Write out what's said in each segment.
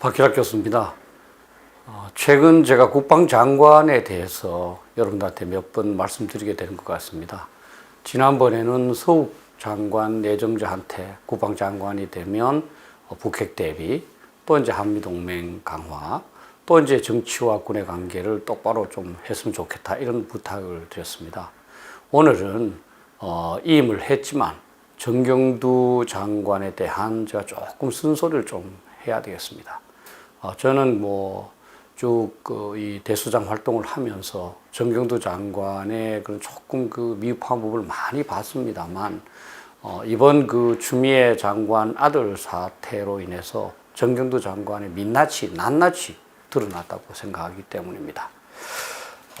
박희락 교수입니다. 어, 최근 제가 국방장관에 대해서 여러분들한테 몇 번 말씀드리게 된것 같습니다. 지난번에는 서욱 장관 내정자한테 국방장관이 되면 어, 북핵 대비, 또 이제 한미동맹 강화, 또 이제 정치와 군의 관계를 똑바로 좀 했으면 좋겠다 이런 부탁을 드렸습니다. 오늘은 어, 이임을 했지만 정경두 장관에 대한 제가 조금 쓴소리를 좀 해야 되겠습니다. 어, 저는 뭐 뭐쭉 이 대수장 활동을 하면서 정경두 장관의 그런 조금 그 미흡한 부분을 많이 봤습니다만 어, 이번 그 추미애 장관 아들 사태로 인해서 정경두 장관의 민낯이 낱낱이 드러났다고 생각하기 때문입니다.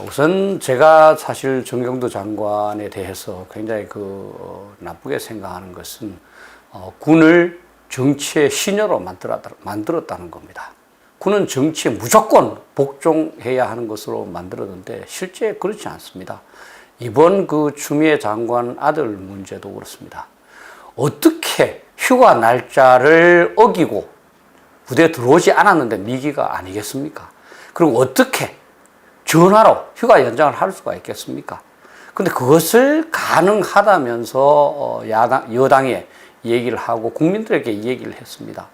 우선 제가 사실 정경두 장관에 대해서 굉장히 그 어, 나쁘게 생각하는 것은 어, 군을 정치의 신여로 만들었다, 만들었다는 겁니다. 군은 정치에 무조건 복종해야 하는 것으로 만들었는데 실제 그렇지 않습니다. 이번 그 추미애 장관 아들 문제도 그렇습니다. 어떻게 휴가 날짜를 어기고 부대에 들어오지 않았는데 미기가 아니겠습니까? 그리고 어떻게 전화로 휴가 연장을 할 수가 있겠습니까? 근데 그것을 가능하다면서 어, 야당, 여당에 얘기를 하고 국민들에게 얘기를 했습니다.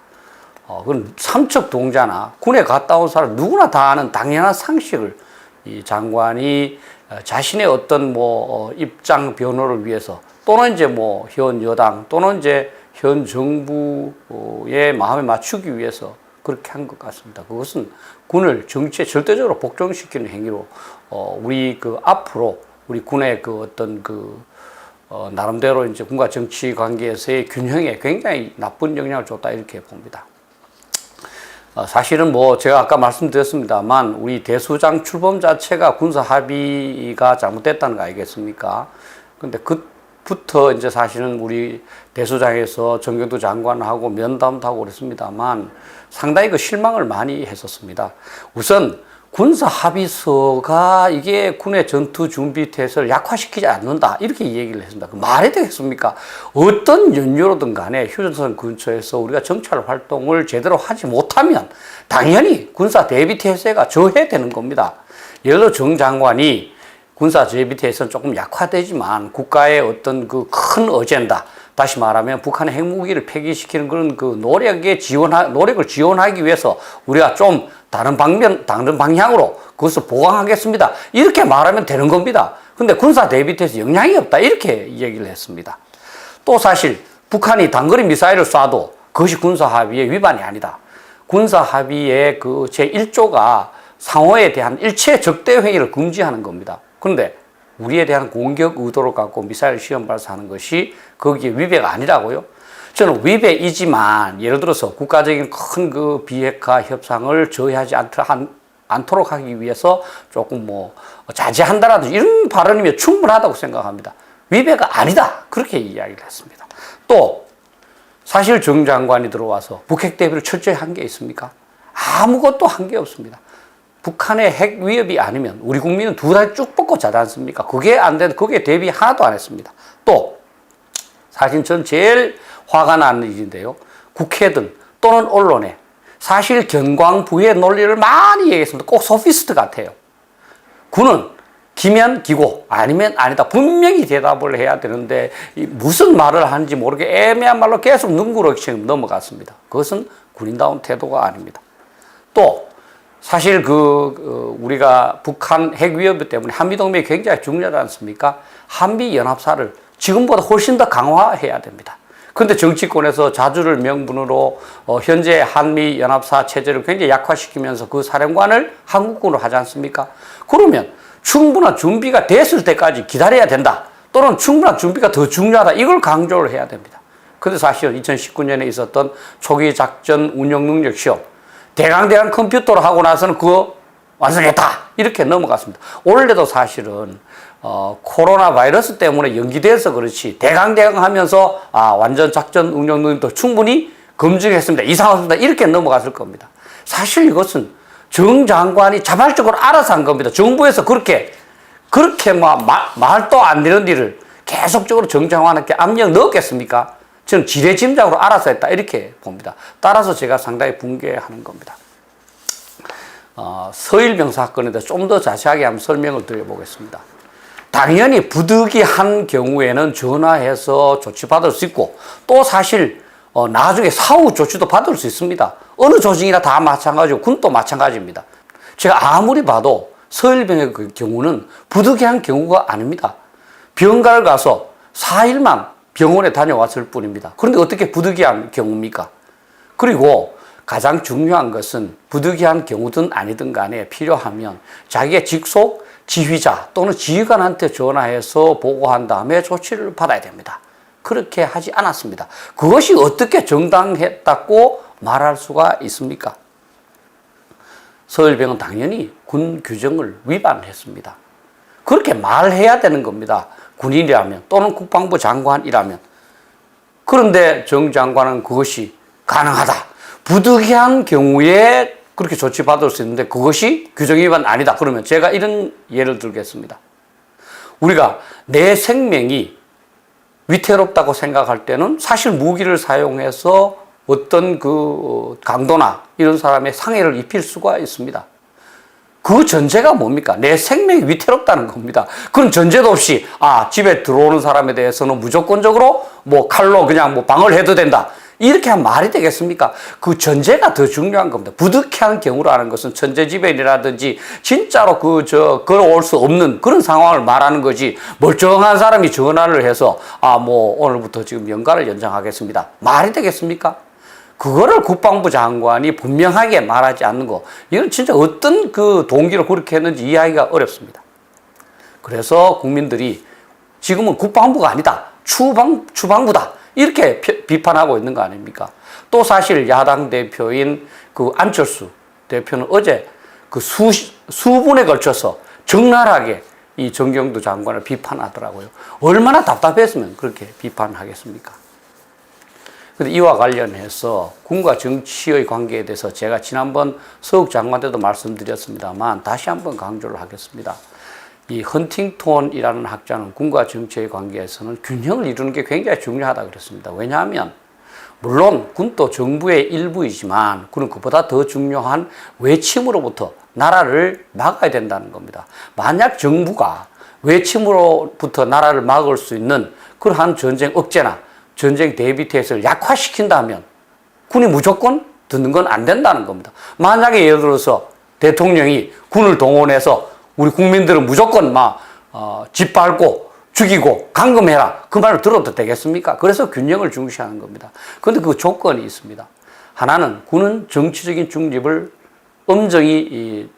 어, 그건 삼척 동자나 군에 갔다 온 사람 누구나 다 아는 당연한 상식을 이 장관이 어, 자신의 어떤 뭐 어, 입장 변호를 위해서 또는 이제 뭐 현 여당 또는 이제 현 정부의 마음에 맞추기 위해서 그렇게 한 것 같습니다. 그것은 군을 정치에 절대적으로 복종시키는 행위로 어, 우리 그 앞으로 우리 군의 그 어떤 그 어, 나름대로 이제 군과 정치 관계에서의 균형에 굉장히 나쁜 영향을 줬다 이렇게 봅니다. 어, 사실은 뭐 제가 아까 말씀드렸습니다만 우리 대수장 출범 자체가 군사 합의가 잘못됐다는 거 아니겠습니까? 근데 그부터 이제 사실은 우리 대수장에서 정경도 장관하고 면담도 하고 그랬습니다만 상당히 그 실망을 많이 했었습니다. 우선 군사 합의서가 이게 군의 전투 준비 태세를 약화시키지 않는다 이렇게 얘기를 했습니다. 그 말이 되겠습니까? 어떤 연유로든 간에 휴전선 근처에서 우리가 정찰 활동을 제대로 하지 못하면 당연히 군사 대비 태세가 저해되는 겁니다. 예를 들어 정 장관이 군사 대비 태세는 조금 약화되지만 국가의 어떤 그 큰 어젠다 다시 말하면 북한의 핵무기를 폐기시키는 그런 그 노력에 지원하, 노력을 지원하기 위해서 우리가 좀 다른 방면, 다른 방향으로 그것을 보강하겠습니다. 이렇게 말하면 되는 겁니다. 근데 군사 대비태에서 영향이 없다. 이렇게 얘기를 했습니다. 또 사실 북한이 단거리 미사일을 쏴도 그것이 군사 합의의 위반이 아니다. 군사 합의의 그 제1조가 상호에 대한 일체 적대 행위를 금지하는 겁니다. 그런데 우리에 대한 공격 의도를 갖고 미사일 시험 발사하는 것이 거기에 위배가 아니라고요? 저는 위배이지만 예를 들어서 국가적인 큰 그 비핵화 협상을 저해하지 않도록 하기 위해서 조금 뭐 자제한다라든지 이런 발언이면 충분하다고 생각합니다. 위배가 아니다. 그렇게 이야기를 했습니다. 또 사실 정 장관이 들어와서 북핵 대비를 철저히 한 게 있습니까? 아무것도 한 게 없습니다. 북한의 핵 위협이 아니면 우리 국민은 두 달 쭉 뻗고 자지 않습니까? 그게 안 되는, 그게 대비 하나도 안 했습니다. 또, 사실 전 제일 화가 나는 일인데요. 국회든 또는 언론에 사실 견광부의 논리를 많이 얘기했습니다. 꼭 소피스트 같아요. 군은 기면 기고 아니면 아니다. 분명히 대답을 해야 되는데 무슨 말을 하는지 모르게 애매한 말로 계속 눈구렁이 넘어갔습니다. 그것은 군인다운 태도가 아닙니다. 또 사실 그, 그 우리가 북한 핵 위협 때문에 한미 동맹이 굉장히 중요하지 않습니까? 한미 연합사를 지금보다 훨씬 더 강화해야 됩니다. 그런데 정치권에서 자주를 명분으로 어, 현재 한미 연합사 체제를 굉장히 약화시키면서 그 사령관을 한국군으로 하지 않습니까? 그러면 충분한 준비가 됐을 때까지 기다려야 된다. 또는 충분한 준비가 더 중요하다. 이걸 강조를 해야 됩니다. 근데 사실 2019년에 있었던 초기 작전 운영 능력 시험 대강대강 컴퓨터로 하고 나서는 그거 완성했다. 이렇게 넘어갔습니다. 원래도 사실은 어, 코로나 바이러스 때문에 연기돼서 그렇지 대강대강 하면서 아, 완전 작전 운영 능력도 충분히 검증했습니다. 이상합니다. 이렇게 넘어갔을 겁니다. 사실 이것은 정 장관이 자발적으로 알아서 한 겁니다. 정부에서 그렇게 그렇게 뭐 말, 말도 안 되는 일을 계속적으로 정 장관에게 압력 넣었겠습니까? 저는 지레짐작으로 알아서 했다 이렇게 봅니다. 따라서 제가 상당히 붕괴하는 겁니다. 어, 서일병 사건에 대해서 좀더 자세하게 한번 설명을 드려보겠습니다. 당연히 부득이한 경우에는 전화해서 조치받을 수 있고 또 사실 어, 나중에 사후 조치도 받을 수 있습니다. 어느 조직이나 다 마찬가지고 군도 마찬가지입니다. 제가 아무리 봐도 서일병의 그 경우는 부득이한 경우가 아닙니다. 병가를 가서 4일만 병원에 다녀왔을 뿐입니다. 그런데 어떻게 부득이한 경우입니까? 그리고 가장 중요한 것은 부득이한 경우든 아니든 간에 필요하면 자기의 직속 지휘자 또는 지휘관한테 전화해서 보고한 다음에 조치를 받아야 됩니다. 그렇게 하지 않았습니다. 그것이 어떻게 정당했다고 말할 수가 있습니까? 서울병은 당연히 군 규정을 위반했습니다. 그렇게 말해야 되는 겁니다. 군인이라면 또는 국방부 장관이라면. 그런데 정 장관은 그것이 가능하다. 부득이한 경우에 그렇게 조치받을 수 있는데 그것이 규정 위반 아니다. 그러면 제가 이런 예를 들겠습니다. 우리가 내 생명이 위태롭다고 생각할 때는 사실 무기를 사용해서 어떤 그 강도나 이런 사람의 상해를 입힐 수가 있습니다. 그 전제가 뭡니까? 내 생명이 위태롭다는 겁니다. 그런 전제도 없이, 아, 집에 들어오는 사람에 대해서는 무조건적으로 뭐 칼로 그냥 뭐 방어를 해도 된다. 이렇게 하면 말이 되겠습니까? 그 전제가 더 중요한 겁니다. 부득이한 경우라는 것은 천재지변이라든지 진짜로 그, 저, 걸어올 수 없는 그런 상황을 말하는 거지 멀쩡한 사람이 전화를 해서 아, 뭐 오늘부터 지금 연가를 연장하겠습니다. 말이 되겠습니까? 그거를 국방부 장관이 분명하게 말하지 않는 거, 이건 진짜 어떤 그 동기로 그렇게 했는지 이해하기가 어렵습니다. 그래서 국민들이 지금은 국방부가 아니다. 추방, 추방부다. 이렇게 비판하고 있는 거 아닙니까? 또 사실 야당 대표인 그 안철수 대표는 어제 그 수, 수분에 걸쳐서 적나라하게 이 정경두 장관을 비판하더라고요. 얼마나 답답했으면 그렇게 비판하겠습니까? 근데 이와 관련해서 군과 정치의 관계에 대해서 제가 지난번 서욱 장관 때도 말씀드렸습니다만 다시 한번 강조를 하겠습니다. 이 헌팅톤이라는 학자는 군과 정치의 관계에서는 균형을 이루는 게 굉장히 중요하다 그랬습니다. 왜냐하면 물론 군도 정부의 일부이지만 군은 그보다 더 중요한 외침으로부터 나라를 막아야 된다는 겁니다. 만약 정부가 외침으로부터 나라를 막을 수 있는 그러한 전쟁 억제나 전쟁 대비 태세를 약화시킨다면 군이 무조건 듣는 건 안 된다는 겁니다. 만약에 예를 들어서 대통령이 군을 동원해서 우리 국민들은 무조건 막 어, 짓밟고 죽이고 감금해라 그 말을 들어도 되겠습니까? 그래서 균형을 중시하는 겁니다. 그런데 그 조건이 있습니다. 하나는 군은 정치적인 중립을 엄정히 이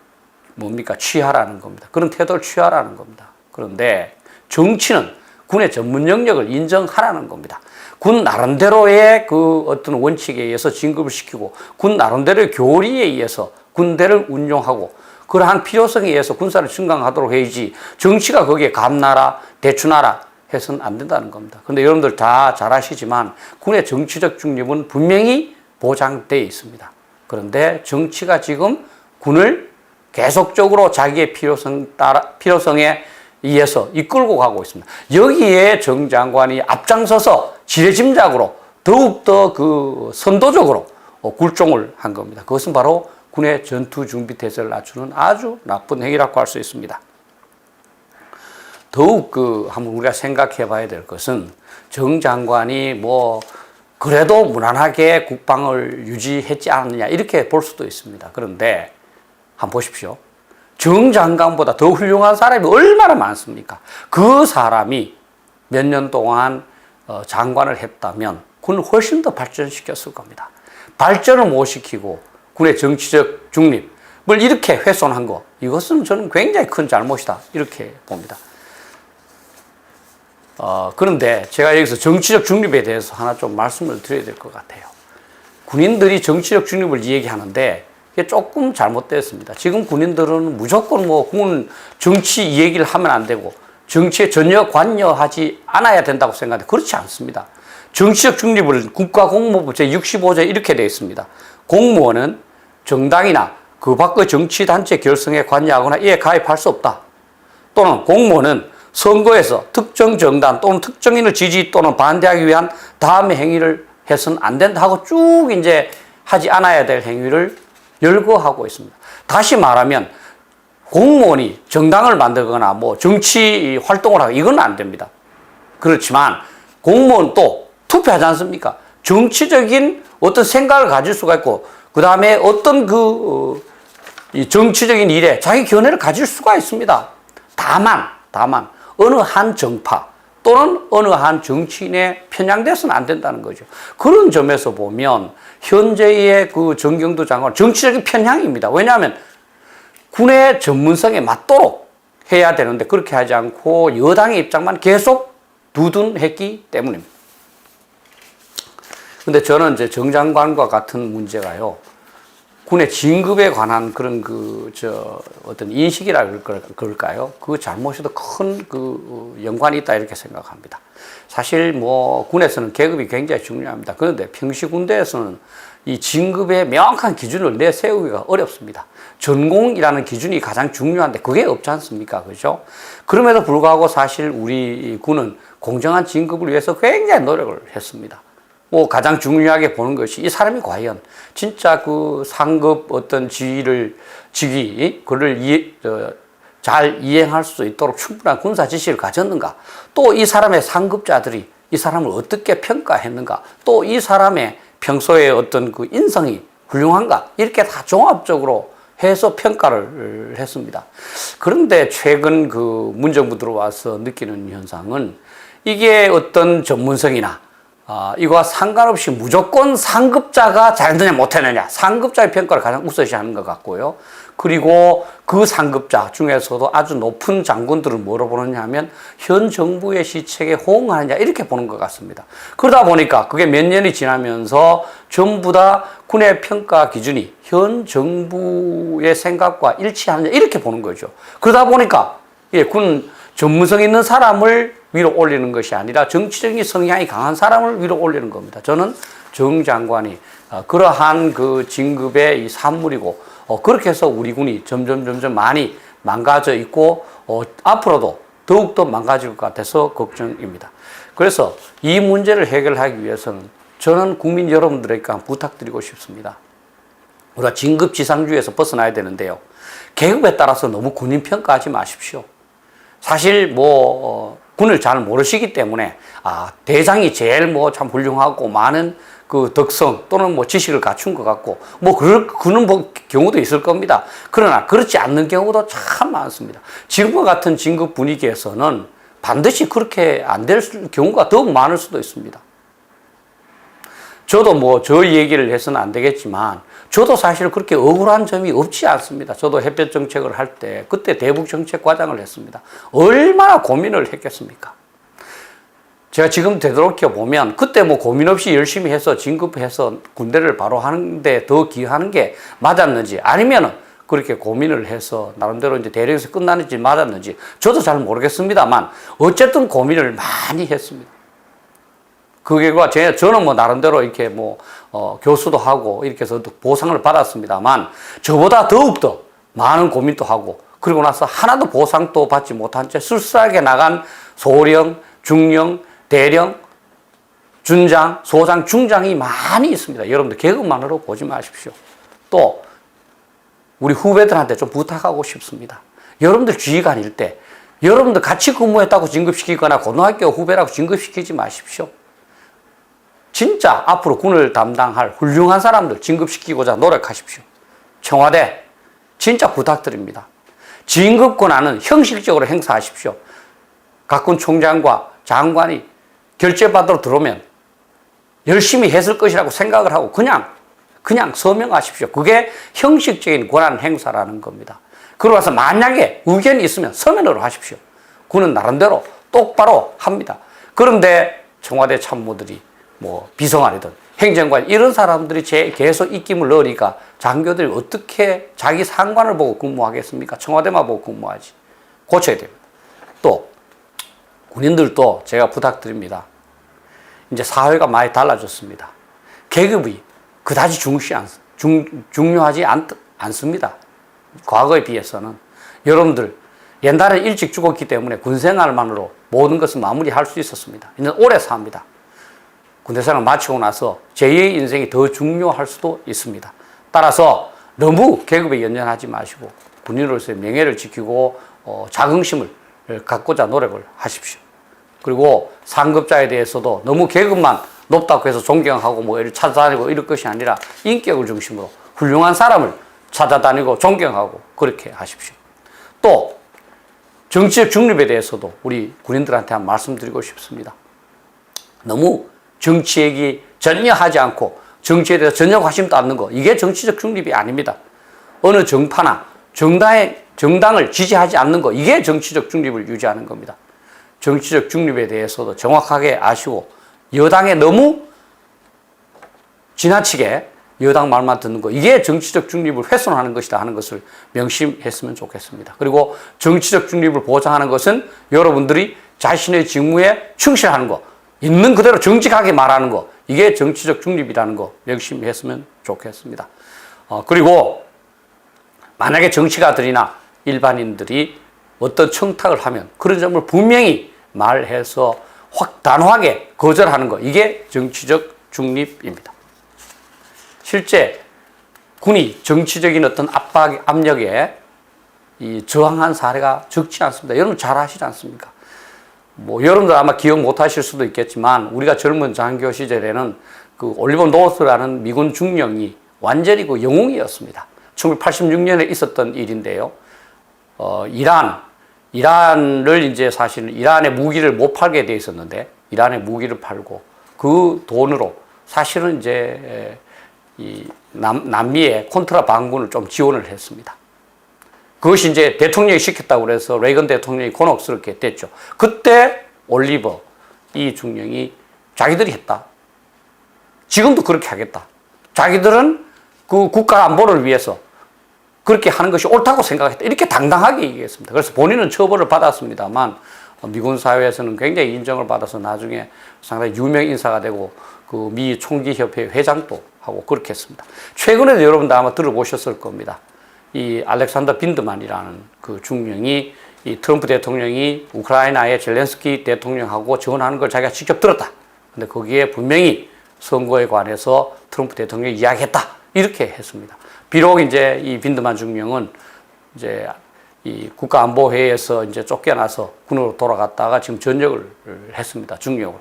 뭡니까 취하라는 겁니다. 그런 태도를 취하라는 겁니다. 그런데 정치는 군의 전문 영역을 인정하라는 겁니다. 군 나름대로의 그 어떤 원칙에 의해서 진급을 시키고 군 나름대로의 교리에 의해서 군대를 운용하고 그러한 필요성에 의해서 군사를 증강하도록 해야지 정치가 거기에 감나라 대추나라 해서는 안 된다는 겁니다. 근데 여러분들 다 잘 아시지만 군의 정치적 중립은 분명히 보장되어 있습니다. 그런데 정치가 지금 군을 계속적으로 자기의 필요성 따라 필요성에 의해서 이끌고 가고 있습니다. 여기에 정 장관이 앞장서서 지레짐작으로 더욱더 그 선도적으로 굴종을 한 겁니다. 그것은 바로 군의 전투 준비 태세를 낮추는 아주 나쁜 행위라고 할 수 있습니다. 더욱 그 한번 우리가 생각해 봐야 될 것은 정 장관이 뭐 그래도 무난하게 국방을 유지했지 않느냐 이렇게 볼 수도 있습니다. 그런데 한번 보십시오. 정 장관보다 더 훌륭한 사람이 얼마나 많습니까? 그 사람이 몇 년 동안 어, 장관을 했다면 군을 훨씬 더 발전시켰을 겁니다. 발전을 못 시키고 군의 정치적 중립을 이렇게 훼손한 거 이것은 저는 굉장히 큰 잘못이다 이렇게 봅니다. 어, 그런데 제가 여기서 정치적 중립에 대해서 하나 좀 말씀을 드려야 될 것 같아요. 군인들이 정치적 중립을 얘기하는데 이게 조금 잘못됐습니다. 지금 군인들은 무조건 뭐 군 정치 얘기를 하면 안 되고 정치에 전혀 관여하지 않아야 된다고 생각하는데 그렇지 않습니다. 정치적 중립을 국가공무부 제65조 이렇게 되어 있습니다. 공무원은 정당이나 그 밖의 정치단체 결성에 관여하거나 이에 가입할 수 없다. 또는 공무원은 선거에서 특정 정당 또는 특정인을 지지 또는 반대하기 위한 다음의 행위를 해서는 안 된다 하고 쭉 이제 하지 않아야 될 행위를 열거하고 있습니다. 다시 말하면 공무원이 정당을 만들거나 뭐 정치 활동을 하고 이건 안 됩니다. 그렇지만 공무원 또 투표하지 않습니까? 정치적인 어떤 생각을 가질 수가 있고 그 다음에 어떤 그 어, 이 정치적인 일에 자기 견해를 가질 수가 있습니다. 다만 다만 어느 한 정파 또는 어느 한 정치인에 편향돼서는 안 된다는 거죠. 그런 점에서 보면 현재의 그 정경도 장관 정치적인 편향입니다. 왜냐하면 군의 전문성에 맞도록 해야 되는데 그렇게 하지 않고 여당의 입장만 계속 두둔했기 때문입니다. 근데 저는 이제 정 장관과 같은 문제가요. 군의 진급에 관한 그런 그 저 어떤 인식이라 그럴- 그럴까요? 그 잘못에도 큰 그 연관이 있다 이렇게 생각합니다. 사실 뭐 군에서는 계급이 굉장히 중요합니다. 그런데 평시 군대에서는 이 진급의 명확한 기준을 내세우기가 어렵습니다. 전공이라는 기준이 가장 중요한데 그게 없지 않습니까? 그죠? 그럼에도 불구하고 사실 우리 군은 공정한 진급을 위해서 굉장히 노력을 했습니다. 뭐 가장 중요하게 보는 것이 이 사람이 과연 진짜 그 상급 어떤 지위를 직위 그를 이해, 어, 잘 이행할 수 있도록 충분한 군사 지식을 가졌는가? 또 이 사람의 상급자들이 이 사람을 어떻게 평가했는가? 또 이 사람의 평소에 어떤 그 인성이 훌륭한가? 이렇게 다 종합적으로 해서 평가를 했습니다. 그런데 최근 그 문정부 들어와서 느끼는 현상은 이게 어떤 전문성이나 아, 이거와 상관없이 무조건 상급자가 잘했느냐 못했느냐 상급자의 평가를 가장 우선시하는 것 같고요. 그리고 그 상급자 중에서도 아주 높은 장군들을 뭐로 보느냐 하면 현 정부의 시책에 호응하느냐 이렇게 보는 것 같습니다. 그러다 보니까 그게 몇 년이 지나면서 전부 다 군의 평가 기준이 현 정부의 생각과 일치하느냐 이렇게 보는 거죠. 그러다 보니까 예, 군 전문성 있는 사람을 위로 올리는 것이 아니라 정치적인 성향이 강한 사람을 위로 올리는 겁니다. 저는 정 장관이 어, 그러한 그 진급의 이 산물이고 어, 그렇게 해서 우리 군이 점점 점점 많이 망가져 있고 어, 앞으로도 더욱더 망가질 것 같아서 걱정입니다. 그래서 이 문제를 해결하기 위해서는 저는 국민 여러분들에게 부탁드리고 싶습니다. 우리가 진급 지상주의에서 벗어나야 되는데요. 계급에 따라서 너무 군인 평가하지 마십시오. 사실 뭐 어, 군을 잘 모르시기 때문에 아 대장이 제일 뭐 참 훌륭하고 많은 그 덕성 또는 뭐 지식을 갖춘 것 같고 뭐 그럴 그런 뭐 경우도 있을 겁니다. 그러나 그렇지 않는 경우도 참 많습니다. 지금과 같은 진급 분위기에서는 반드시 그렇게 안 될 경우가 더욱 많을 수도 있습니다. 저도 뭐 저 얘기를 해서는 안 되겠지만 저도 사실 그렇게 억울한 점이 없지 않습니다. 저도 햇볕 정책을 할 때 그때 대북 정책 과장을 했습니다. 얼마나 고민을 했겠습니까? 제가 지금 되돌이켜 보면 그때 뭐 고민 없이 열심히 해서 진급해서 군대를 바로 하는데 더 기여하는 게 맞았는지 아니면은 그렇게 고민을 해서 나름대로 이제 대령에서 끝나는지 맞았는지 저도 잘 모르겠습니다만 어쨌든 고민을 많이 했습니다. 그 결과 제, 저는 뭐 나름대로 이렇게 뭐, 어, 교수도 하고 이렇게 해서 보상을 받았습니다만 저보다 더욱더 많은 고민도 하고 그리고 나서 하나도 보상도 받지 못한 채 쓸쓸하게 나간 소령, 중령, 대령, 준장, 소장, 중장이 많이 있습니다. 여러분들 계급만으로 보지 마십시오. 또 우리 후배들한테 좀 부탁하고 싶습니다. 여러분들 지휘관일 때 여러분들 같이 근무했다고 진급시키거나 고등학교 후배라고 진급시키지 마십시오. 진짜 앞으로 군을 담당할 훌륭한 사람들 진급시키고자 노력하십시오. 청와대 진짜 부탁드립니다. 진급 권한은 형식적으로 행사하십시오. 각군 총장과 장관이 결재받으러 들어오면 열심히 했을 것이라고 생각을 하고 그냥 그냥 서명하십시오. 그게 형식적인 권한 행사라는 겁니다. 그러고 나서 만약에 의견이 있으면 서면으로 하십시오. 군은 나름대로 똑바로 합니다. 그런데 청와대 참모들이 뭐 비서관이든 행정관 이런 사람들이 제 계속 입김을 넣으니까 장교들이 어떻게 자기 상관을 보고 근무하겠습니까? 청와대만 보고 근무하지. 고쳐야 됩니다. 또 군인들도 제가 부탁드립니다. 이제 사회가 많이 달라졌습니다. 계급이 그다지 중시 않, 중, 중요하지 않, 않습니다. 과거에 비해서는. 여러분들, 옛날에 일찍 죽었기 때문에 군 생활만으로 모든 것을 마무리할 수 있었습니다. 이제 오래 삽니다. 군대 생활 마치고 나서 제2의 인생이 더 중요할 수도 있습니다. 따라서 너무 계급에 연연하지 마시고 군인으로서의 명예를 지키고 어, 자긍심을 갖고자 노력을 하십시오. 그리고 상급자에 대해서도 너무 계급만 높다고 해서 존경하고 뭐 이를 찾아다니고 이럴 것이 아니라 인격을 중심으로 훌륭한 사람을 찾아다니고 존경하고 그렇게 하십시오. 또 정치적 중립에 대해서도 우리 군인들한테 한 말씀드리고 싶습니다. 너무 정치 얘기 전혀 하지 않고 정치에 대해서 전혀 관심도 않는 거 이게 정치적 중립이 아닙니다. 어느 정파나 정당의 정당을 지지하지 않는 거 이게 정치적 중립을 유지하는 겁니다. 정치적 중립에 대해서도 정확하게 아시고 여당에 너무 지나치게 여당 말만 듣는 거 이게 정치적 중립을 훼손하는 것이다 하는 것을 명심했으면 좋겠습니다. 그리고 정치적 중립을 보장하는 것은 여러분들이 자신의 직무에 충실하는 거 있는 그대로 정직하게 말하는 거 이게 정치적 중립이라는 거 명심했으면 좋겠습니다. 어, 그리고 만약에 정치가들이나 일반인들이 어떤 청탁을 하면 그런 점을 분명히 말해서 확 단호하게 거절하는 거 이게 정치적 중립입니다. 실제 군이 정치적인 어떤 압박 압력에 이 저항한 사례가 적지 않습니다. 여러분 잘 아시지 않습니까? 뭐 여러분들 아마 기억 못 하실 수도 있겠지만 우리가 젊은 장교 시절에는 그 올리버 노스라는 미군 중령이 완전히 그 영웅이었습니다. 1986년에 있었던 일인데요. 어, 이란, 이란을 이제 사실은 이란의 무기를 못 팔게 돼 있었는데 이란의 무기를 팔고 그 돈으로 사실은 이제 이 남, 남미의 콘트라 반군을 좀 지원을 했습니다. 그것이 이제 대통령이 시켰다고 그래서 레이건 대통령이 곤혹스럽게 됐죠. 그때 올리버 이 중령이 자기들이 했다. 지금도 그렇게 하겠다. 자기들은 그 국가 안보를 위해서 그렇게 하는 것이 옳다고 생각했다. 이렇게 당당하게 얘기했습니다. 그래서 본인은 처벌을 받았습니다만 미군 사회에서는 굉장히 인정을 받아서 나중에 상당히 유명 인사가 되고 그 미 총기협회 회장도 하고 그렇게 했습니다. 최근에도 여러분도 아마 들어보셨을 겁니다. 이 알렉산더 빈드만이라는 그 중령이 이 트럼프 대통령이 우크라이나의 젤렌스키 대통령하고 전화하는 걸 자기가 직접 들었다. 근데 거기에 분명히 선거에 관해서 트럼프 대통령이 이야기했다. 이렇게 했습니다. 비록 이제 이 빈드만 중령은 이제 이 국가안보회의에서 이제 쫓겨나서 군으로 돌아갔다가 지금 전역을 했습니다. 중령으로.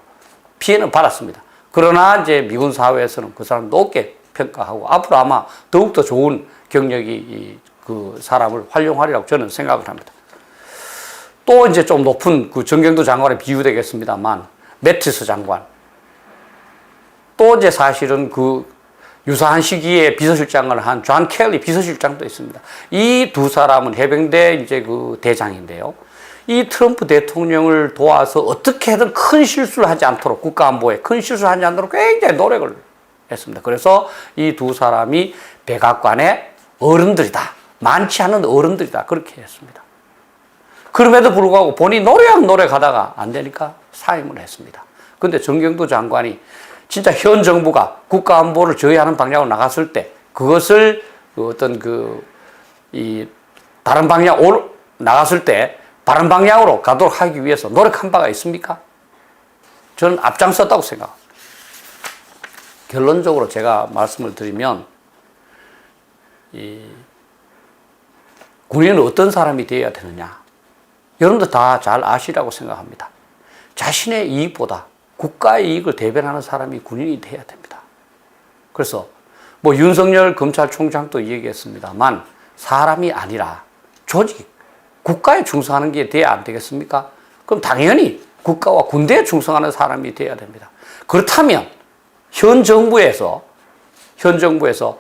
피해는 받았습니다. 그러나 이제 미군 사회에서는 그 사람 높게 평가하고 앞으로 아마 더욱더 좋은 경력이 그 사람을 활용하리라고 저는 생각을 합니다. 또 이제 좀 높은 그 정경도 장관에 비유되겠습니다만 매티스 장관 또 이제 사실은 그 유사한 시기에 비서실장을 한 존 켈리 비서실장도 있습니다. 이 두 사람은 해병대 이제 그 대장인데요. 이 트럼프 대통령을 도와서 어떻게든 큰 실수를 하지 않도록 국가안보에 큰 실수를 하지 않도록 굉장히 노력을 했습니다. 그래서 이 두 사람이 백악관의 어른들이다. 많지 않은 어른들이다. 그렇게 했습니다. 그럼에도 불구하고 본인이 노력 노력 하다가 안 되니까 사임을 했습니다. 근데 정경도 장관이 진짜 현 정부가 국가 안보를 저해하는 방향으로 나갔을 때 그것을 그 어떤 그 이 다른 방향 로 나갔을 때 바른 방향으로 가도록 하기 위해서 노력한 바가 있습니까? 저는 앞장섰다고 생각합니다. 결론적으로 제가 말씀을 드리면 이 군인은 어떤 사람이 되어야 되느냐? 여러분들 다잘 아시라고 생각합니다. 자신의 이익보다 국가의 이익을 대변하는 사람이 군인이 돼야 됩니다. 그래서 뭐 윤석열 검찰총장도 얘기했습니다만 사람이 아니라 조직, 국가에 충성하는 게 돼야 안 되겠습니까? 그럼 당연히 국가와 군대에 충성하는 사람이 돼야 됩니다. 그렇다면 현 정부에서 현 정부에서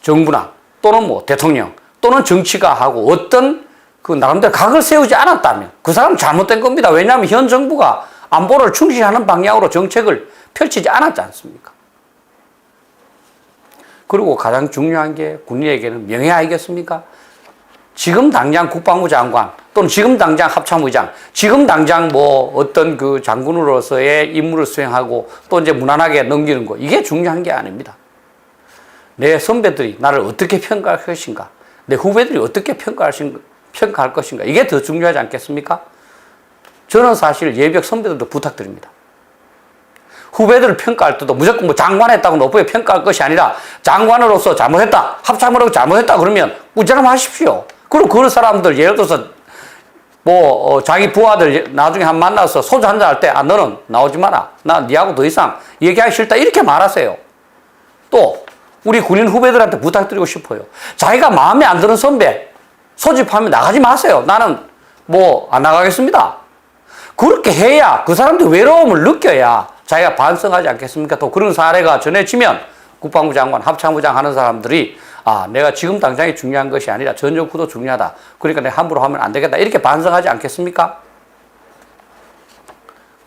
정부나 또는 뭐 대통령 또는 정치가 하고 어떤 그 나름대로 각을 세우지 않았다면 그 사람 잘못된 겁니다. 왜냐하면 현 정부가 안보를 충실하는 방향으로 정책을 펼치지 않았지 않습니까? 그리고 가장 중요한 게 군인에게는 명예 아니겠습니까? 지금 당장 국방부 장관 또는 지금 당장 합참의장, 지금 당장 뭐 어떤 그 장군으로서의 임무를 수행하고 또 이제 무난하게 넘기는 거 이게 중요한 게 아닙니다. 내 선배들이 나를 어떻게 평가할 것인가, 내 후배들이 어떻게 평가할 것인가? 이게 더 중요하지 않겠습니까? 저는 사실 예비역 선배들도 부탁드립니다. 후배들을 평가할 때도 무조건 뭐 장관했다고 높게 평가할 것이 아니라 장관으로서 잘못했다, 합참으로 잘못했다 그러면 꾸지람 하십시오. 그리고 그 사람들 예를 들어서 뭐 어, 자기 부하들 나중에 한 만나서 소주 한 잔 할 때 아 너는 나오지 마라. 나 니하고 더 이상 얘기하기 싫다 이렇게 말하세요. 또 우리 군인 후배들한테 부탁드리고 싶어요. 자기가 마음에 안 드는 선배 소집하면 나가지 마세요. 나는 뭐 안 나가겠습니다. 그렇게 해야 그 사람들 외로움을 느껴야 자기가 반성하지 않겠습니까? 또 그런 사례가 전해지면 국방부 장관, 합참부 장 하는 사람들이 아, 내가 지금 당장이 중요한 것이 아니라 전역후도 중요하다. 그러니까 내가 함부로 하면 안 되겠다. 이렇게 반성하지 않겠습니까?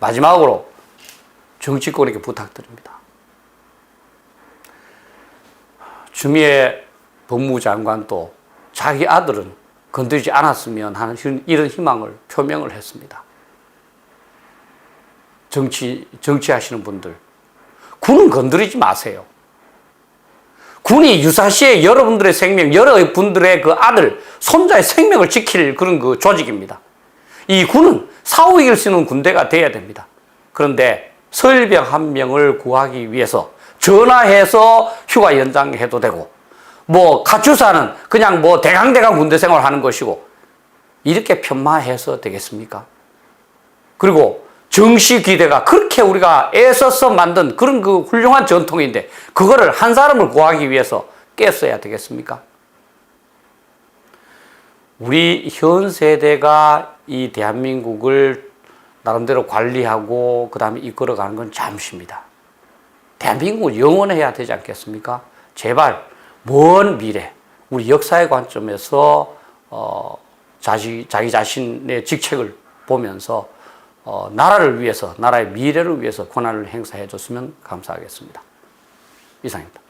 마지막으로 정치권에게 부탁드립니다. 주미애 법무장관도 자기 아들은 건드리지 않았으면 하는 이런 희망을 표명을 했습니다. 정치, 정치하시는 분들. 군은 건드리지 마세요. 군이 유사시에 여러분들의 생명, 여러분들의 그 아들, 손자의 생명을 지킬 그런 그 조직입니다. 이 군은 사후 이길 수 있는 군대가 돼야 됩니다. 그런데 서일병 한 명을 구하기 위해서 전화해서 휴가 연장해도 되고, 뭐, 가추사는 그냥 뭐 대강대강 군대 생활 하는 것이고, 이렇게 편마해서 되겠습니까? 그리고 정시 기대가 그렇게 우리가 애써서 만든 그런 그 훌륭한 전통인데, 그거를 한 사람을 구하기 위해서 깼어야 되겠습니까? 우리 현 세대가 이 대한민국을 나름대로 관리하고 그 다음에 이끌어가는 건 잠시입니다. 대한민국은 영원해야 되지 않겠습니까? 제발 먼 미래 우리 역사의 관점에서 어, 자기, 자기 자신의 직책을 보면서 어, 나라를 위해서 나라의 미래를 위해서 권한을 행사해 줬으면 감사하겠습니다. 이상입니다.